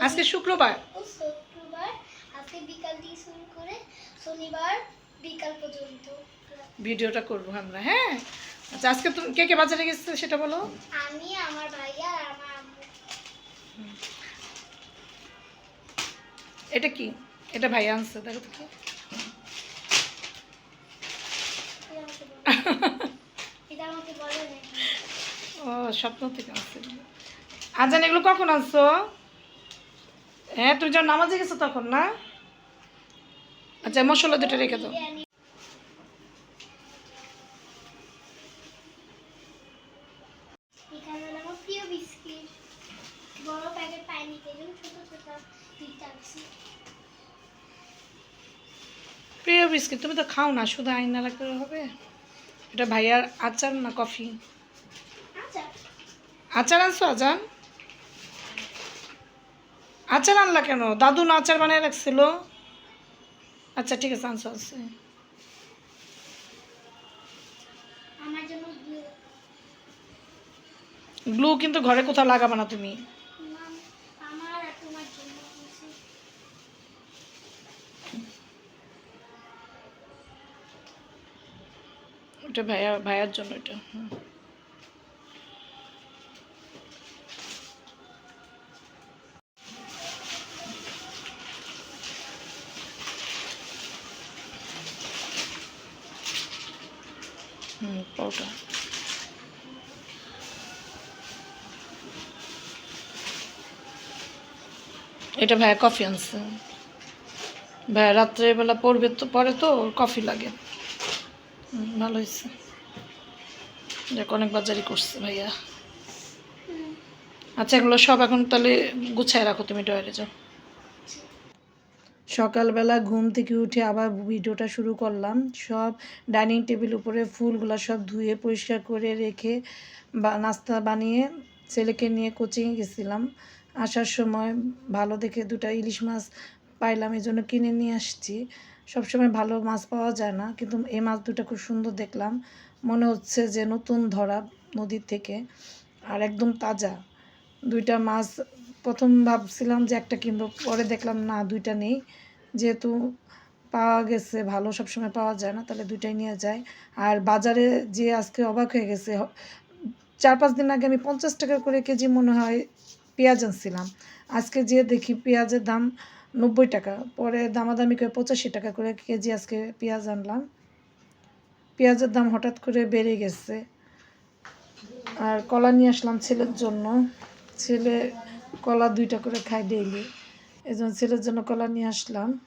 আজকে শুক্রবার। শুক্রবার। আজকে বিকাল থেকে শুরু করে শনিবার বিকাল পর্যন্ত। ভিডিওটা করব আমরা হ্যাঁ? আচ্ছা আজকে তুমি কে কে বাজারে গেছে সেটা বলো? আমি আমার ভাইয়া আর আমার আম্মু। এটা কি? এটা ভাই আনছে দেখো তো কি এটা আমাকে বলে- এটা আমাকে বলে নাকি ও স্বপ্ন থেকে আনছে আজান এগুলো কখন আনছো? হ্যাঁ তুই যখন নামাজে গেছো তখন না? আচ্ছা মশলা দুটো রেখে দাও। প্রিয় বিস্কিট তুমি তো খাও না শুধু আইনা রাখতে হবে? এটা ভাইয়ার আচার না কফি? আচার। আনছো আজান? আচার আনলা কেন? দাদু না আচার বানিয়ে রাখছিল? আচ্ছা ঠিক আছে আনছো আছে গ্লু কিন্তু ঘরে কোথাও লাগাবে না তুমি মাম, আমার আর তোমার জন্য আনছি। এটা ভাইয়া, ভাইয়ার জন্য এটা এটা ভাইয়া কফি আনছে। ভাইয়া রাত্রেবেলা পড়বে তো, পরে তো কফি লাগে। ভালো হয়েছে। দেখ, অনেক বাজারই করছে ভাইয়া। আচ্ছা এগুলো সব এখন তাহলে গুছায় রাখো, তুমি ডয়ারে যাও। সকালবেলা ঘুম থেকে উঠে আবার ভিডিওটা শুরু করলাম। সব ডাইনিং টেবিল উপরে ফুলগুলো সব ধুয়ে পরিষ্কার করে রেখে বা নাস্তা বানিয়ে ছেলেকে নিয়ে কোচিংয়ে গেছিলাম। আসার সময় ভালো দেখে দুটো ইলিশ মাছ পাইলাম এই জন্য কিনে নিয়ে আসছি। সবসময় ভালো মাছ পাওয়া যায় না, কিন্তু এই মাছ দুটো খুব সুন্দর দেখলাম। মনে হচ্ছে যে নতুন ধরা নদীর থেকে। আর একদম তাজা। দুইটা মাছ প্রথম ভাবছিলাম যে একটা কিনবো, পরে দেখলাম না, দুইটা নেই। যেহেতু পাওয়া গেছে, ভালো সবসময় পাওয়া যায় না, তাহলে দুইটাই নিয়ে যায় আর বাজারে যে আজকে অবাক হয়ে গেছে চার পাঁচ দিন আগে আমি পঞ্চাশ টাকা করে কেজি মনে হয় পেঁয়াজ আনছিলাম। আজকে যে দেখি পেঁয়াজের দাম নব্বই টাকা। পরে দামাদামি করে পঁচাশি টাকা করে কেজি আজকে পেঁয়াজ আনলাম। পেঁয়াজের দাম হঠাৎ করে বেড়ে গেছে। আর কলা নিয়ে আসলাম ছেলের জন্য। ছেলে কলা দুইটা করে খায় ডেইলি এই জন্য ছেলের জন্য কলা নিয়ে আসলাম।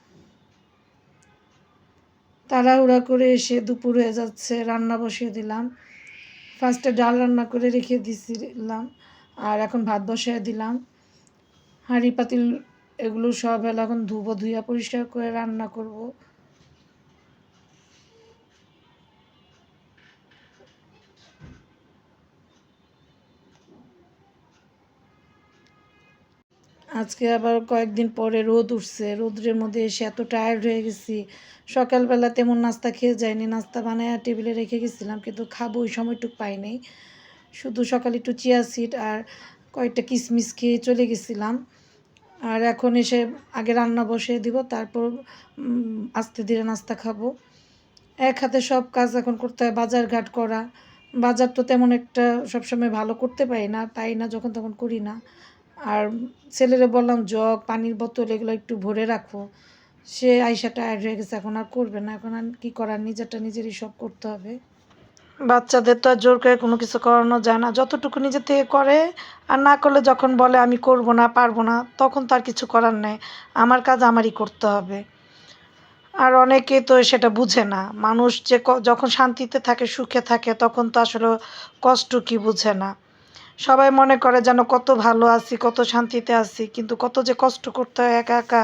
তাড়াহুড়া করে এসে দুপুর হয়ে যাচ্ছে, রান্না বসিয়ে দিলাম। ফার্স্টে ডাল রান্না করে রেখে দিছিলাম। আর এখন ভাত বসিয়ে দিলাম। হাঁড়ি পাতিল এগুলো সব হলো এখন ধুবো ধুইয়া পরিষ্কার করে রান্না করব। আজকে আবার কয়েকদিন পরে রোদ উঠছে রোদ্রের মধ্যে এসে এত টায়ার্ড হয়ে গেছি। সকালবেলা তেমন নাস্তা খেয়ে যায়নি নাস্তা বানায় টেবিলে রেখে গেছিলাম, কিন্তু খাব ওই সময়টুকু পাইনি। শুধু সকালে একটু চিয়া সিড আর কয়েকটা কিশমিশ খেয়ে চলে গেছিলাম। আর এখন এসে আগে রান্না বসিয়ে দিব, তারপর আস্তে ধীরে নাস্তা খাব। এক হাতে সব কাজ এখন করতে হয়, বাজার ঘাট করা। বাজার তো তেমন একটা সবসময় ভালো করতে পারি না, তাই না, যখন তখন করি না। আর ছেলেরে বললাম, জগ, পানির বোতল, এগুলো একটু ভরে রাখো। সে আইসা টায়ার্ড হয়ে গেছে, এখন আর করবে না, এখন আর কী করার, নিজেরটা নিজেরই সব করতে হবে। বাচ্চাদের তো আর জোর করে কোনো কিছু করানো যায় না। যতটুকু নিজে থেকে করে আর না করলে যখন বলে আমি করব না, পারব না, তখন তার কিছু করার নেই। আমার কাজ আমারই করতে হবে। আর অনেকে তো সেটা বুঝে না। মানুষ যে যখন শান্তিতে থাকে, সুখে থাকে, তখন তো আসলে কষ্ট কি বুঝে না। সবাই মনে করে যেন কত ভালো আছি, কত শান্তিতে আছি, কিন্তু কত যে কষ্ট করতে হয় একা একা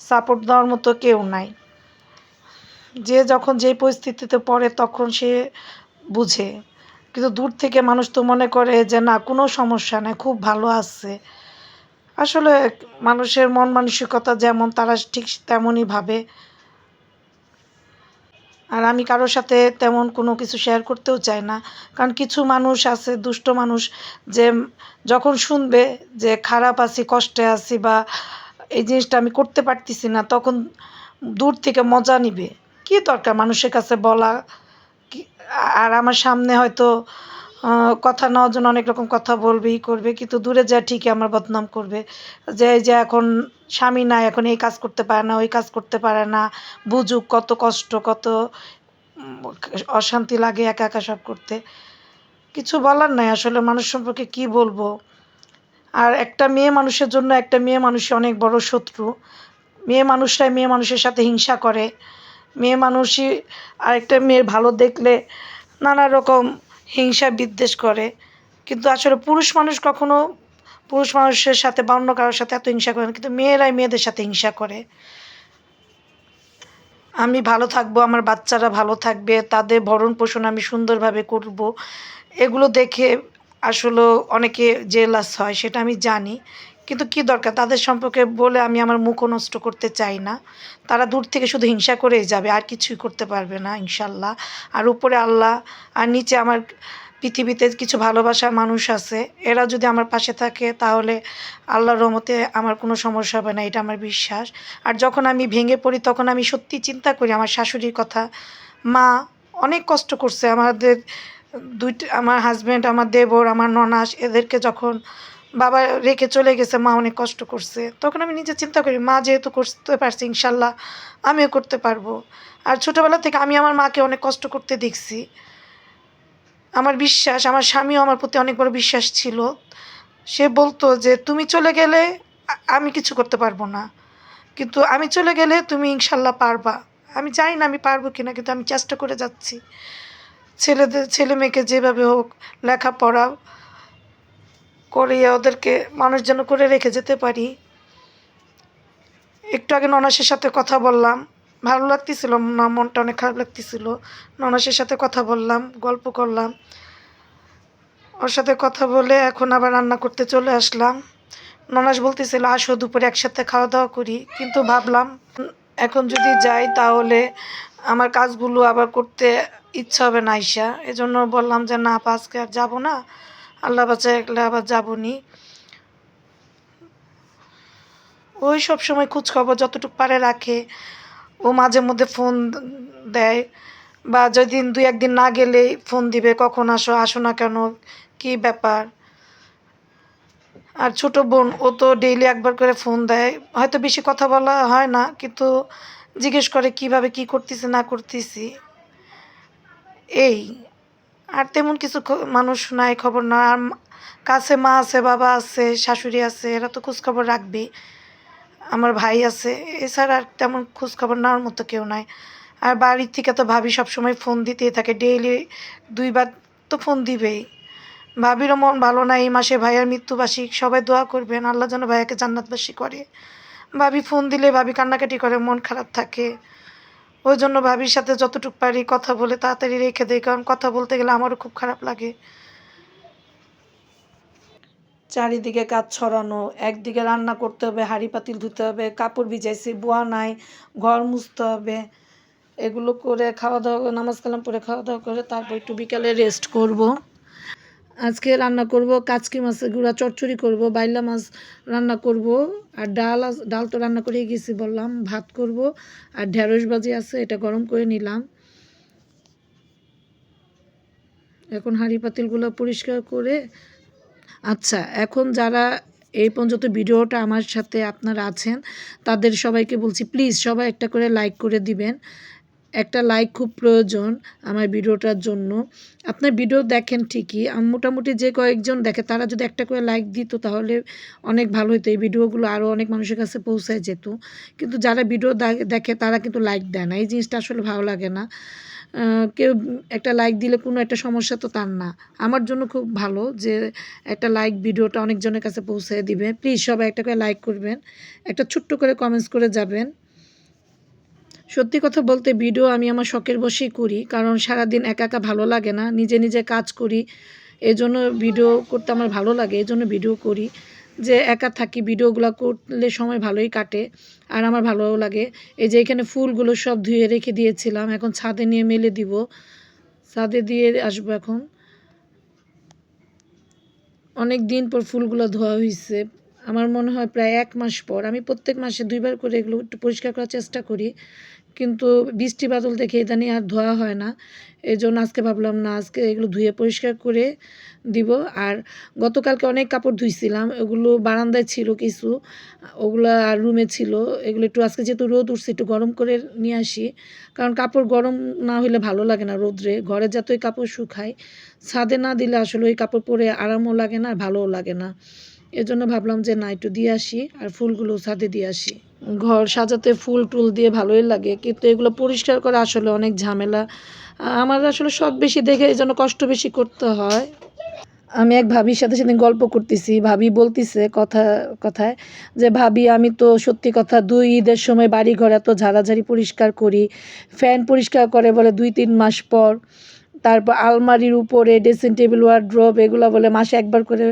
সাপোর্ট দেওয়ার মতো কেউ নাই। যে যখন যেই পরিস্থিতিতে পড়ে তখন সে বুঝে। কিন্তু দূর থেকে মানুষ তো মনে করে যে, না, কোনো সমস্যা নেই, খুব ভালো আছে। আসলে মানুষের মন মানসিকতা যেমন তারা ঠিক তেমনই ভাবে। আর আমি কারোর সাথে তেমন কোনো কিছু শেয়ার করতেও চাই না। কারণ কিছু মানুষ আছে, দুষ্ট মানুষ, যে যখন শুনবে যে খারাপ আছি, কষ্টে আছি বা এই জিনিসটা আমি করতে পারতেছি না, তখন দূর থেকে মজা নিবে। কী দরকার মানুষের কাছে বলা? আর আমার সামনে হয়তো কথা নেওয়ার জন্য অনেক রকম কথা বলবে, ই করবে, কিন্তু দূরে যা ঠিকই আমার বদনাম করবে। যে যে এখন স্বামী নাই, এখন এই কাজ করতে পারে না, ওই কাজ করতে পারে না, বুঝুক কত কষ্ট, কত অশান্তি লাগে একা একা সব করতে। কিছু বলার নাই, আসলে মানুষ সম্পর্কে কি বলব? আর একটা মেয়ে মানুষের জন্য একটা মেয়ে মানুষ অনেক বড় শত্রু। মেয়ে মানুষরাই মেয়ে মানুষের সাথে হিংসা করে। মেয়ে মানুষই আরেকটা মেয়ের ভালো দেখলে নানা রকম হিংসা বিদ্বেষ করে। কিন্তু আসলে পুরুষ মানুষ কখনো পুরুষ মানুষের সাথে বা অন্য কারোর সাথে এত হিংসা করে না, কিন্তু মেয়েরাই মেয়েদের সাথে হিংসা করে। আমি ভালো থাকব, আমার বাচ্চারা ভালো থাকবে, তাদের ভরণ পোষণ আমি সুন্দরভাবে করব। এগুলো দেখে আসলে অনেকে জেলাস হয়, সেটা আমি জানি। কিন্তু কি দরকার? তাদের সম্পর্কে বলে আমি আমার মুখও নষ্ট করতে চাই না। তারা দূর থেকে শুধু হিংসা করেই যাবে, আর কিছুই করতে পারবে না ইনশাল্লাহ আর উপরে আল্লাহ, আর নিচে আমার পৃথিবীতে কিছু ভালোবাসার মানুষ আছে। এরা যদি আমার পাশে থাকে, তাহলে আল্লাহর রহমতে আমার কোনো সমস্যা হবে না, এটা আমার বিশ্বাস। আর যখন আমি ভেঙে পড়ি, তখন আমি সত্যি চিন্তা করি, আমার শাশুড়ির কথা। মা অনেক কষ্ট করছে, আমাদের দুইটা, আমার হাজব্যান্ড আমার দেবর, আমার ননাস, এদেরকে যখন বাবা রেখে চলে গেছে, মা অনেক কষ্ট করছে। তখন আমি নিজে চিন্তা করি, মা যেহেতু করতে পারছি, ইনশাল্লাহ আমিও করতে পারব। আর ছোটোবেলা থেকে আমি আমার মাকে অনেক কষ্ট করতে দেখছি। আমার বিশ্বাস, আমার স্বামীও আমার প্রতি অনেক বড় বিশ্বাস ছিল। সে বলতো যে, তুমি চলে গেলে আমি কিছু করতে পারব না। কিন্তু আমি চলে গেলে তুমি ইনশাল্লাহ পারবা। আমি জানি না আমি পারব কিনা, কিন্তু আমি চেষ্টা করে যাচ্ছি। ছেলেদের, ছেলে মেয়েকে যেভাবে হোক লেখাপড়া করিয়ে ওদেরকে মানুষ যেন করে রেখে যেতে পারি। একটু আগে ননাসের সাথে কথা বললাম। ভালো লাগতেছিল, না, মনটা অনেক খারাপ লাগতেছিল। ননাসের সাথে কথা বললাম, গল্প করলাম। ওর সাথে কথা বলে এখন আবার রান্না করতে চলে আসলাম। ননাস বলতেছিল, আসো দুপুরে একসাথে খাওয়া দাওয়া করি। কিন্তু ভাবলাম, এখন যদি যাই তাহলে আমার কাজগুলো আবার করতে ইচ্ছা হবে না আইসা। এজন্য বললাম যে, না, আজকে আর যাব না। আল্লাহ বাচ্চা একলা আবার যাব নি ওই সব সময় খোঁজ খবর যতটুকু পারে রাখে। ও মাঝে মধ্যে ফোন দেয় বা যেদিন দুই একদিন না গেলে ফোন দিবে, কখন আসো আসো না কেন, কি ব্যাপার? আর ছোট বোন, ও তো ডেইলি একবার করে ফোন দেয়। হয়তো বেশি কথা বলা হয় না, কিন্তু জিজ্ঞেস করে কীভাবে, কি করতেছি, না করতেছি। এই আর তেমন কিছু মানুষ নাই, খবর না আর কাছে মা আছে, বাবা আছে, শাশুড়ি আছে, এরা তো খোঁজখবর রাখবেই। আমার ভাই আছে, এছাড়া আর তেমন খোঁজখবর নেওয়ার মতো কেউ নাই। আর বাড়ির থেকে তো ভাবি সবসময় ফোন দিতেই থাকে ডেইলি দুইবার তো ফোন দিবেই। ভাবিরও মন ভালো না এই মাসে ভাইয়ার মৃত্যুবার্ষিক, সবাই দোয়া করবেন, আল্লাহ যেন ভাইয়াকে জান্নাতবাসী করে। ভাবি ফোন দিলে ভাবি কান্নাকাটি করে, মন খারাপ থাকে। ওই জন্য ভাবির সাথে যতটুকু পারি কথা বলে তাড়াতাড়ি রেখে দেয় কারণ কথা বলতে গেলে আমারও খুব খারাপ লাগে। চারিদিকে কাজ ছড়ানো, একদিকে রান্না করতে হবে, হাড়ি পাতিল ধুতে হবে, কাপড় ভিজাইছি, বোয়া নাই, ঘর মুছতে হবে। এগুলো করে খাওয়া দাওয়া নামাজ কালাম পরে খাওয়া দাওয়া করে, তারপর একটু বিকালে রেস্ট করব। আজকে রান্না করব কাচকি মাছের গুঁড়া চচ্চড়ি করব, বাইলা মাছ রান্না করব, আর ডাল ডাল তো রান্না করে গেছি বললাম, ভাত করব, আর ঢেঁড়স বাজি আছে, এটা গরম করে নিলাম। এখন হাঁড়ি পাতিলগুলো পরিষ্কার করে আচ্ছা এখন যারা এই পর্যন্ত ভিডিওটা আমার সাথে আপনারা আছেন, তাদের সবাইকে বলছি প্লিজ সবাই একটা করে লাইক করে দিবেন। একটা লাইক খুব প্রয়োজন আমার ভিডিওটার জন্য। আপনার ভিডিও দেখেন ঠিকই মোটামুটি যে কয়েকজন দেখে তারা যদি একটা করে লাইক দিত তাহলে অনেক ভালো হতো এই ভিডিওগুলো আরও অনেক মানুষের কাছে পৌঁছায় যেত। কিন্তু যারা ভিডিও দেখে তারা কিন্তু লাইক দেয় না। এই জিনিসটা আসলে ভালো লাগে না। কেউ একটা লাইক দিলে কোনো একটা সমস্যা তো তার না। আমার জন্য খুব ভালো যে একটা লাইক ভিডিওটা অনেকজনের কাছে পৌঁছে দিবে। প্লিজ সবাই একটা করে লাইক করবেন। একটা ছোট্ট করে কমেন্টস করে যাবেন। সত্যি কথা বলতে ভিডিও আমি আমার শখের বসেই করি, কারণ সারাদিন একা একা ভালো লাগে না, নিজে নিজে কাজ করি এই জন্য ভিডিও করতে আমার ভালো লাগে এই জন্য ভিডিও করি। যে একা থাকি, ভিডিওগুলো করলে সময় ভালোই কাটে, আর আমার ভালোও লাগে। এই যে এখানে ফুলগুলো সব ধুয়ে রেখে দিয়েছিলাম, এখন ছাদে নিয়ে মেলে দিব। ছাদে দিয়ে আসব এখন। অনেক দিন পর ফুলগুলো ধোয়া হয়েছে আমার মনে হয় প্রায় এক মাস পর, আমি প্রত্যেক মাসে দুইবার করে এগুলো একটু পরিষ্কার করার চেষ্টা করি। কিন্তু বৃষ্টি বাদল দেখে ইদানিং আর ধোয়া হয় না। এই জন্য আজকে ভাবলাম, না, আজকে এগুলো ধুয়ে পরিষ্কার করে দিব। আর গতকালকে অনেক কাপড় ধুইছিলাম ওগুলো বারান্দায় ছিল কিছু, ওগুলো আর রুমে ছিল। এগুলো একটু আজকে যেহেতু রোদ উঠছে, একটু গরম করে নিয়ে আসি। কারণ কাপড় গরম না হলে ভালো লাগে না রোদ্রে। ঘরে যতই কাপড় শুকায় ছাদে না দিলে আসলে ওই কাপড় পরে আরামও লাগে না আর ভালোও লাগে না। এজন্য ভাবলাম যে না, একটু দিয়ে আসি আর ফুলগুলো ছাদে দিয়ে আসি। ঘর সাজাতে ফুল টুল দিয়ে ভালোই লাগে, কিন্তু এগুলো পরিষ্কার করা আসলে অনেক ঝামেলা। আমার আসলে শখ বেশি দেখে এই জন্য কষ্ট বেশি করতে হয়। আমি এক ভাবির সাথে সাথে গল্প করতেছি, ভাবি বলতিছে কথা, কথায় যে, ভাবি, আমি তো সত্যি কথা দুই ঈদের সময় বাড়ি ঘর এত ঝাড়াঝাড়ি পরিষ্কার করি, ফ্যান পরিষ্কার করে বলে দুই, তিন মাস পর তারপর আলমারির উপরে ড্রেসিং টেবিল ওয়ার্ড্রোব এগুলো বলে মাসে একবার করে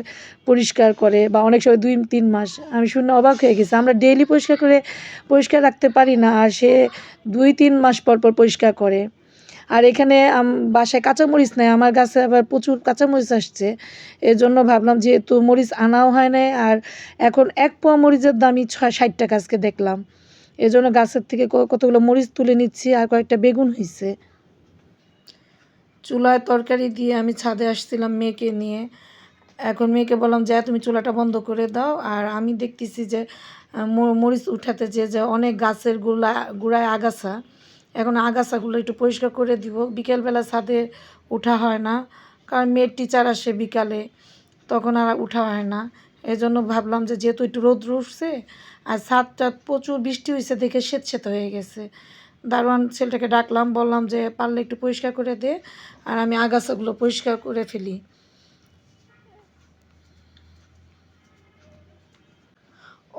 পরিষ্কার করে বা অনেক সময় দুই, তিন মাস। আমি শুনে অবাক হয়ে গেছি। আমরা ডেইলি পরিষ্কার করে পরিষ্কার রাখতে পারি না আর সে দুই, তিন মাস পর পর পরিষ্কার করে। আর এখানে বাসায় কাঁচামরিচ নেই, আমার গাছে আবার প্রচুর কাঁচামরিচ আসছে। এর জন্য ভাবলাম যেহেতু মরিচ আনাও হয় নাই আর এখন এক পোয়া মরিচের দামই ছয়, ষাট টাকা আজকে দেখলাম। এই জন্য গাছের থেকে কতগুলো মরিচ তুলে নিচ্ছি আর কয়েকটা বেগুন হয়েছে চুলায় তরকারি দিয়ে আমি ছাদে আসছিলাম মেয়েকে নিয়ে। এখন মেয়েকে বললাম, যে, তুমি চুলাটা বন্ধ করে দাও। আর আমি দেখতেছি যে মরিচ উঠাতে যে যে অনেক গাছেরগুলা, গুড়ায় আগাছা, এখন আগাছাগুলো একটু পরিষ্কার করে দিব। বিকেলবেলা ছাদে উঠা হয় না, কারণ মেয়ের টিচার আসে বিকালে, তখন আর উঠা হয় না। এই জন্য ভাবলাম যে, যেহেতু একটু রোদ্র উঠছে, আর ছাদটা প্রচুর বৃষ্টি হয়েছে দেখে স্বেত স্বেত হয়ে গেছে। দারোয়ান ছেলেটাকে ডাকলাম, বললাম যে পারলে একটু পরিষ্কার করে দে আর আমি আগাছাগুলো পরিষ্কার করে ফেলি।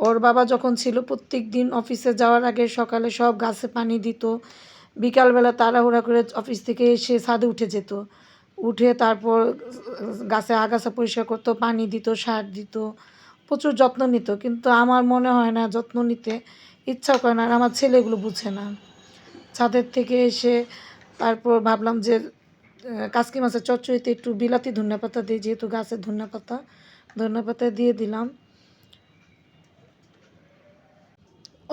ওর বাবা যখন ছিল প্রত্যেক দিন অফিসে যাওয়ার আগে সকালে সব গাছে পানি দিত। বিকালবেলা তাড়াহুড়া করে অফিস থেকে এসে ছাদে উঠে যেত। উঠে তারপর গাছে আগাছা পরিষ্কার করতো, পানি দিত, সার দিত, প্রচুর যত্ন নিত। কিন্তু আমার মনে হয় না যত্ন নিতে ইচ্ছা করে না আর আমার ছেলেগুলো বুঝে না। ছাদের থেকে এসে তারপর ভাবলাম যে কাসকি মাছের চচ্চড়িতে একটু বিলাতি ধনিয়া পাতা দিই, যেহেতু গাছের ধনিয়া পাতা। ধনিয়া পাতা দিয়ে দিলাম।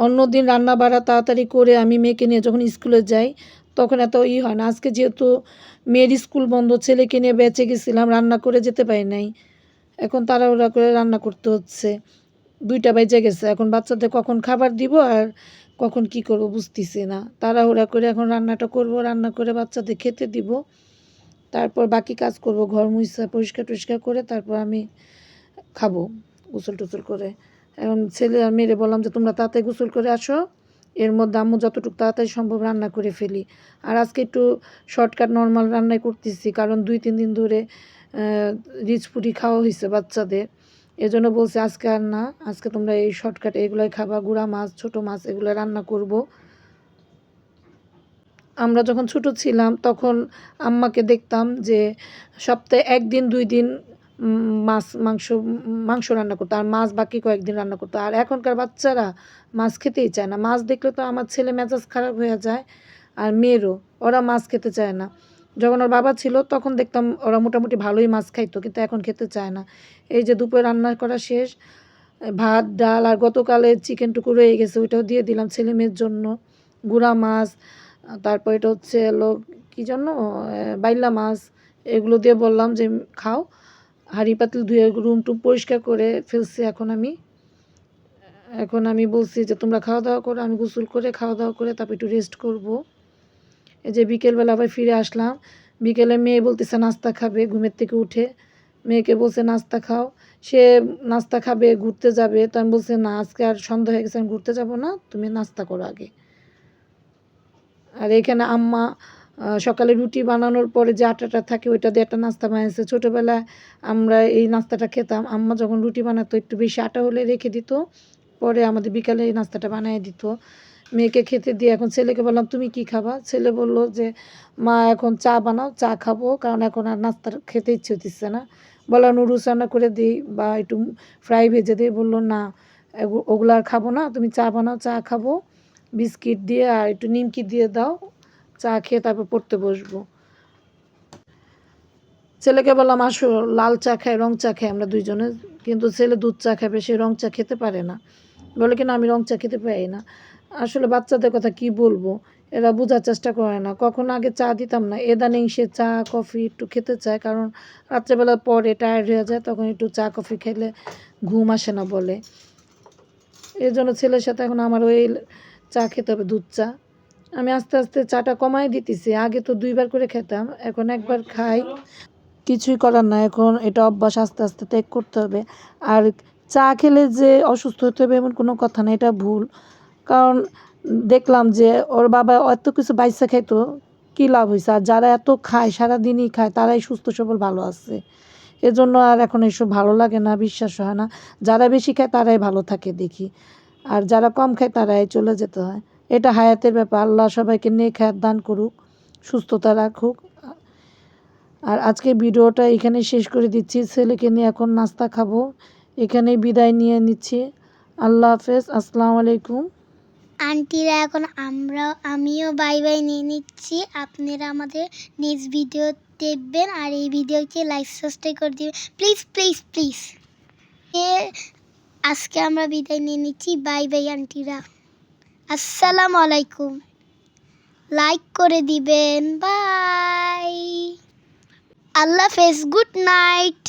অন্যদিন রান্না বাড়া তাড়াতাড়ি করে আমি মেয়েকে নিয়ে যখন স্কুলে যাই, তখন এত ই হয় না। আজকে যেহেতু মেয়ের স্কুল বন্ধ, ছেলেকে নিয়ে বেঁচে গেছিলাম, রান্না করে যেতে পারি নাই। এখন তারা তাড়াহুড়া করে রান্না করতে হচ্ছে। দুইটা বেজে গেছে। এখন বাচ্চাদের কখন খাবার দিব আর কখন কি করব বুঝতেছি না। তাড়াহুড়া করে এখন রান্নাটা করব, রান্না করে বাচ্চাদের খেতে দিব। তারপর বাকি কাজ করব, ঘর মুছা পরিষ্কার টরিষ্কার করে তারপর আমি খাব গোসল টুসল করে। এখন ছেলে আর মেয়েরে বললাম যে, তোমরা তাড়াতাড়ি গোসল করে আসো। এর মধ্যে আম্মু যতটুকু তাড়াতাড়ি সম্ভব রান্না করে ফেলি। আর আজকে একটু শর্টকাট, নর্মাল রান্নাই করতেছি, কারণ দুই, তিন দিন ধরে রিচ পুরি খাওয়া হয়েছে বাচ্চাদের। এজন্য বলছে আজকে আর না, আজকে তোমরা এই শর্টকাট এগুলোই খাবা, গুঁড়া মাছ, ছোট মাছ এগুলো রান্না করব। আমরা যখন ছোট ছিলাম তখন আম্মাকে দেখতাম যে সপ্তাহে একদিন, দুই দিন মাছ, মাংস মাংস রান্না করতো আর মাছ বাকি কয়েকদিন রান্না করতো। আর এখনকার বাচ্চারা মাছ খেতেই চায় না। মাছ দেখলে তো আমার ছেলে মেজাজ খারাপ হয়ে যায় আর মেয়েরও, ওরা মাছ খেতে চায় না। যখন ওর বাবা ছিল, তখন দেখতাম ওরা মোটামুটি ভালোই মাছ খাইতো, কিন্তু এখন খেতে চায় না। এই যে দুপুরে রান্না করা শেষ ভাত, ডাল আর গতকালে চিকেনটুকু রয়ে গেছে, ওইটাও দিয়ে দিলাম ছেলে মেয়ের জন্য। গুঁড়া মাছ, তারপর এটা হচ্ছে হলো কী জন্য বাইলা মাছ, এগুলো দিয়ে বললাম যে খাও। হাঁড়ি পাতিল ধুয়ে রুম টুম পরিষ্কার করে ফেলছি এখন আমি। এখন আমি বলছি যে তোমরা খাওয়া দাওয়া করো, আমি গোসল করে খাওয়া দাওয়া করে তারপর একটু রেস্ট করব। এই যে বিকেলবেলা আবার ফিরে আসলাম। বিকেলে মেয়ে বলতেছে, নাস্তা খাবে। ঘুমের থেকে উঠে মেয়েকে বলছে, নাস্তা খাও। সে নাস্তা খাবে, ঘুরতে যাবে। তো আমি বলছি, না, আজকে আর সন্ধ্যা হয়ে গেছে, আমি ঘুরতে যাব না, তুমি নাস্তা করো আগে। আর এখানে আম্মা সকালে রুটি বানানোর পরে যে আটাটা থাকে, ওইটা দিয়ে একটা নাস্তা বানিয়েছে। ছোটোবেলায় আমরা এই নাস্তাটা খেতাম। আম্মা যখন রুটি বানাতো, একটু বেশি আটা হলে রেখে দিত, পরে আমাদের বিকালে এই নাস্তাটা বানিয়ে দিত। মেয়েকে খেতে দিয়ে এখন ছেলেকে বললাম, তুমি কি খাবা? ছেলে বলল যে, মা, এখন চা বানাও, চা খাব, কারণ এখন আর নাস্তা খেতে ইচ্ছে হতেছে না। বললাম, নুডলস রান্না করে দিই বা একটু ফ্রাই ভেজে দিই। বলল, না ওগুলো আর খাব না, তুমি চা বানাও, চা খাব, বিস্কিট দিয়ে আর একটু নিমকি দিয়ে দাও, চা খেয়ে তারপর পড়তে বসবো। ছেলেকে বললাম, আসো, লাল চা খাই, রং চা খাই আমরা দুইজনে। কিন্তু ছেলে দুধ চা খাবে সে রং চা খেতে পারে না। বলে কিনা আমি রং চা খেতে পারি না? আসলে বাচ্চাদের কথা কি বলব? এরা বোঝার চেষ্টা করে না। কখন আগে চা দিতাম না। এদানিং সে চা, কফি একটু খেতে চায় কারণ রাত্রেবেলা পরে টায়ার্ড হয়ে যায়, তখন একটু চা, কফি খেলে ঘুম আসে না বলে। এর জন্য ছেলের সাথে এখন আমার ওই চা খেতে হবে, দুধ চা। আমি আস্তে আস্তে চাটা কমাই দিতেছি। আগে তো দুইবার করে খেতাম, এখন একবার খাই। কিছুই করার না এখন এটা অভ্যাস আস্তে আস্তে ত্যাগ করতে হবে। আর চা খেলে যে অসুস্থ হতে হবে এমন কোনো কথা না, এটা ভুল। কারণ দেখলাম যে ওর বাবা এত কিছু বাইসা খাইতো, কী লাভ হয়েছে আর যারা এত খায়, সারাদিনই খায়, তারাই সুস্থ, সবল, ভালো আছে। এজন্য আর এখন এসব ভালো লাগে না, বিশ্বাস হয় না। যারা বেশি খায়, তারাই ভালো থাকে, দেখি। আর যারা কম খায়, তারাই চলে যেতে হয়। এটা হায়াতের ব্যাপার। আল্লাহ সবাইকে নিয়ে হায়াত দান করুক, সুস্থতা রাখুক। আর আজকে ভিডিওটা এখানে শেষ করে দিচ্ছি। ছেলেকে নিয়ে এখন নাস্তা খাব। এখানেই বিদায় নিয়ে নিচ্ছি। আল্লাহ হাফেজ। আসসালামু আলাইকুম। আন্টিরা, এখন আমরা আমিও বাই বাই নিয়ে নিচ্ছি। আপনারা আমাদের নেক্সট ভিডিও দেখবেন আর এই ভিডিওকে লাইক সাবস্ক্রাইব করে দিবেন। প্লিজ প্লিজ প্লিজ আজকে আমরা বিদায় নিয়ে নিচ্ছি। বাই বাই আন্টিরা। আসসালামু আলাইকুম। লাইক করে দিবেন। বাই আল্লাহ হাফেজ। Good night